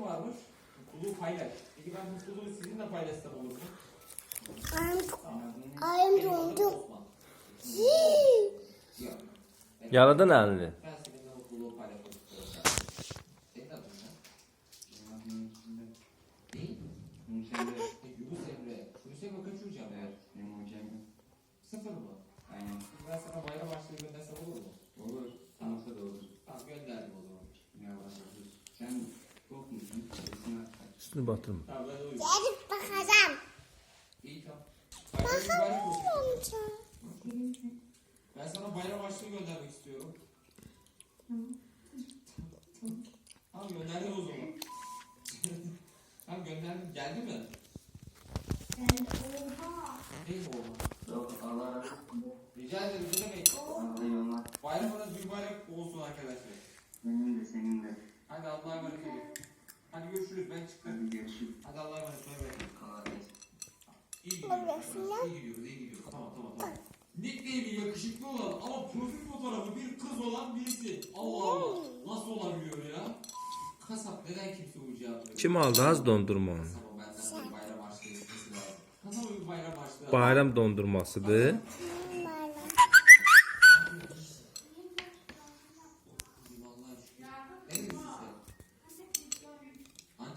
ne varmış? Mutluluğu paylaş. Peki ben mutluluğu sizinle paylaşsam olur mu? Ben- seninle mutluluğu paylaşmak istiyorum. Senin adın ne? Değil. Yunus Emre. Yunus Emre. Yunus Emre kaç hocam? Evet, benim hocam. Sıfır mı? Aynen. Ben sana bayram harçlığı göndersem olur mu? Olur. Yunus'a da olur. Tamam gönderdim o zaman. Ya var. Sen çok musun? Kesin atlar. Üstünü batırma. Gelip bakacağım. Olsun. Bakacağım. Ben sana bayram harçlığı göndermek istiyorum. Tamam gönderdim o zaman. tamam gönderdim. Geldi mi? Değil mi oğlum? Yok, Allah razı olsun. Rica ederim ne demek? Bayramınız mübarek olsun arkadaşlar. Benim de senin de. Hadi Allah'a emanet olun. Görüşürüz ben çıktım. Hadi görüşürüz. Hadi Allah'a emanet olun. Kolay gelsin. İyi gidiyoruz. arkadaşlar, İyi gidiyoruz, iyi gidiyoruz. Tamam tamam tamam. Nickname'i yakışıklı olan ama profil fotoğrafı bir kız olan birisi. Allah Allah. Nasıl olabiliyor ya? Kasap neden kimse uyuyacağı yapmıyor? Kim aldı az dondurma onu? Kasaba benden bir bayram harçlığı istemesi lazım. Kasaba bir bayram harçlığı. Bayram dondurmasıdır.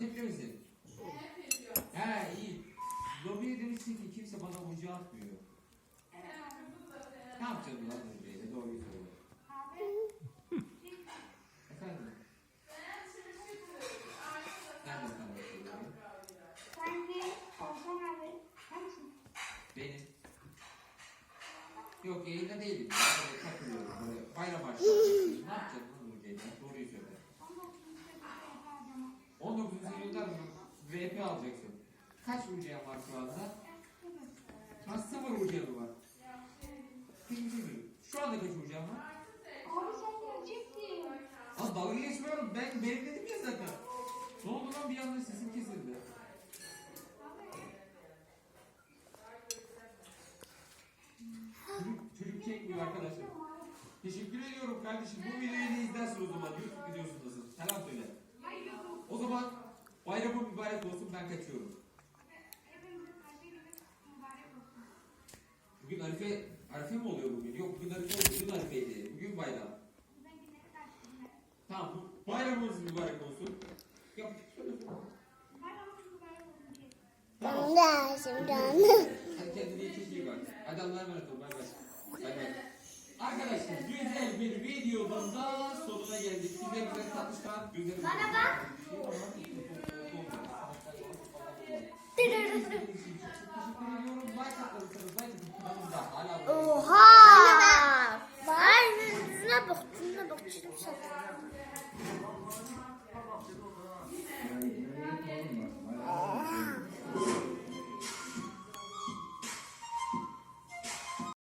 Antepli misin? He iyi. Lobiye demişsin ki kimse bana ucu atmıyor. Ne yapacaksın lan Lobiye'yle? Doğruyu söyle. Efendim? Benim. Yok yayında değilim. Böyle takılıyorum. Bayram harçlığı. Ne yapacaksın lan Lobiye'yle? Doğruyu söyle. VP alacaksın. Kaç UC'm var şu anda? Ha sıfır UC'm var. Şu anda kaç UC'm var? Lan dalga geçmiyorum. Ben benim dedim ya zaten. Ne oldu lan bir anda sesim kesildi. Çocuk, çocuk çekmiyor arkadaşlar. Teşekkür ediyorum kardeşim. Bu videoyu ne izlersin o zaman? YouTube videosundasın. Selam söyle. O zaman bayramın mübarek olsun ben kaçıyorum. Bugün Arife, Arife mi oluyor bugün? Yok bugün Arife oldu. Bugün Arife'ydi. Bugün bayram. Tamam bu bayramımız mübarek olsun. Yap. Tamam. Hadi kendine çok iyi bak. Hadi Allah'a emanet ol. Bay bay. Bay bay. Arkadaşlar güzel bir videonun da sonuna geldik. Güzel güzel tatlı. Bana bak. izlediğiniz Oha! Ben... Ben yüzüne baktım.